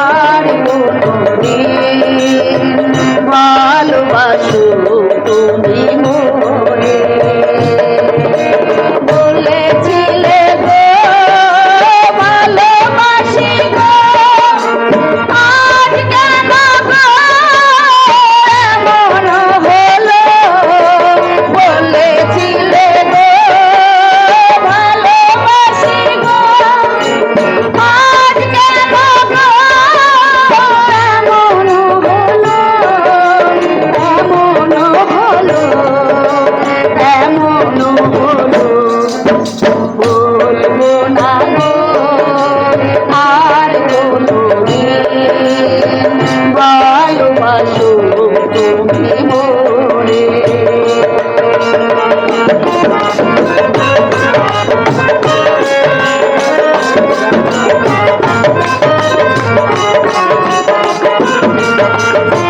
আর ভালোবাসা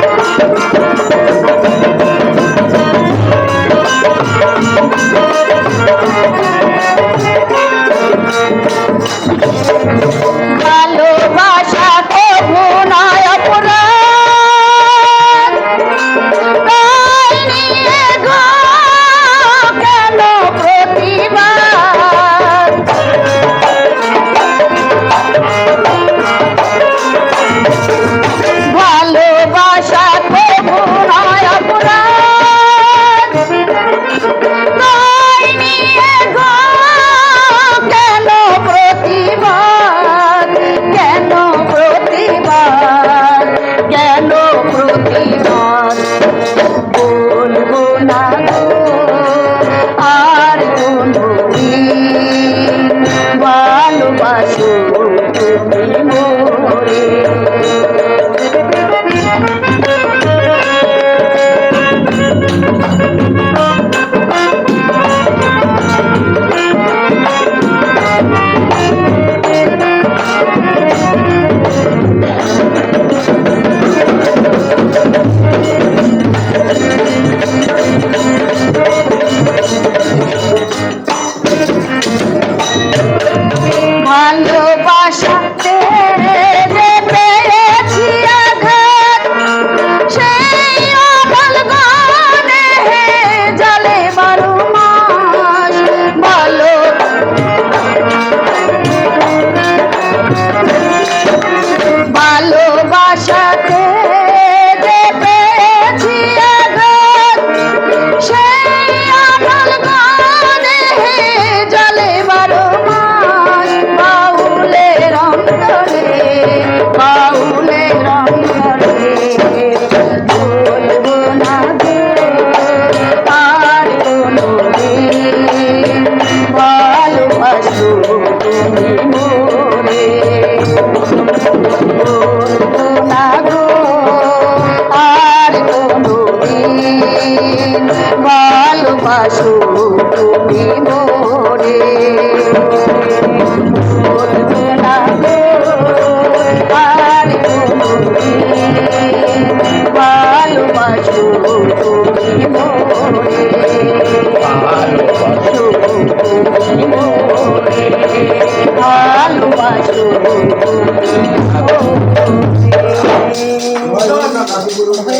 ভাসু তুমি মোরে। ভালোবাসু তুমি মোরে। ভালোবাসু তুমি মোরে। ভালোবাসু তুমি মোরে।